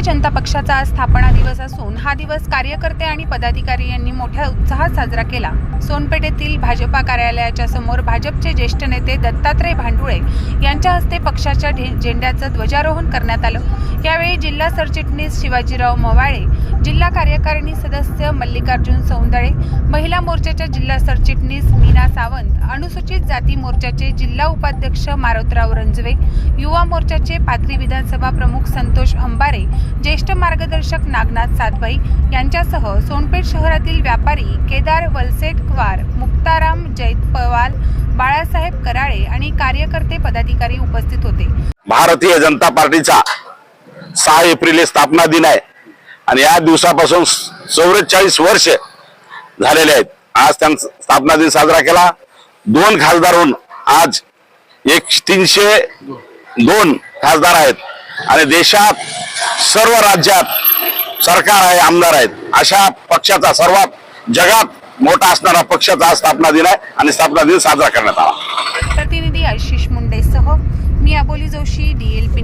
भारतीय जनता पक्षाचा आज स्थापना दिवस असून हा दिवस कार्यकर्ते आणि पदाधिकारी यांनी मोठ्या उत्साहात साजरा केला. सोनपेठेतील भाजपा कार्यालयाच्या समोर भाजपचे ज्येष्ठ नेते दत्तात्रय भांडुळे यांच्या हस्ते पक्षाच्या झेंड्याचं ध्वजारोहण करण्यात आलं. यावेळी जिल्हा सरचिटणीस शिवाजीराव मवाळे जिल्हा कार्यकारिणी सदस्य मल्लिकार्जुन सौंदळे महिला मोर्चाच्या जिल्हा सरचिटणीस मीना सावंत अनुसूचित जाती मोर्चाचे जिल्हा उपाध्यक्ष मारोतराव रंजवे युवा मोर्चाचे पाथरी विधानसभा प्रमुख संतोष मार्गदर्शक नागनाथ सातभाई यांच्यासह सोनपेठ शहरातील व्यापारी केदार वलसेटकवार मुक्ताराम जैतपवाल बाळासाहेब कराळे आणि कार्यकर्ते पदाधिकारी उपस्थित होते. भारतीय जनता पार्टीचा सहा एप्रिल हे स्थापना दिन आहे आणि या दिवसापासून चौवेचाळीस वर्ष झालेले आहेत. आज त्यांचा स्थापना दिन साजरा केला. दोन खासदार होऊन आज एक तीनशे दोन खासदार आहेत. आणि देशात सर्व राज्यात सरकार आहे आमदार आहेत. अशा पक्षाचा सर्वात जगात मोठा असणारा पक्षाचा स्थापना दिन आहे आणि स्थापना दिन साजरा करण्यात आला. प्रतिनिधी आशिष मुंडेसह मी अबोली जोशी डीएलपी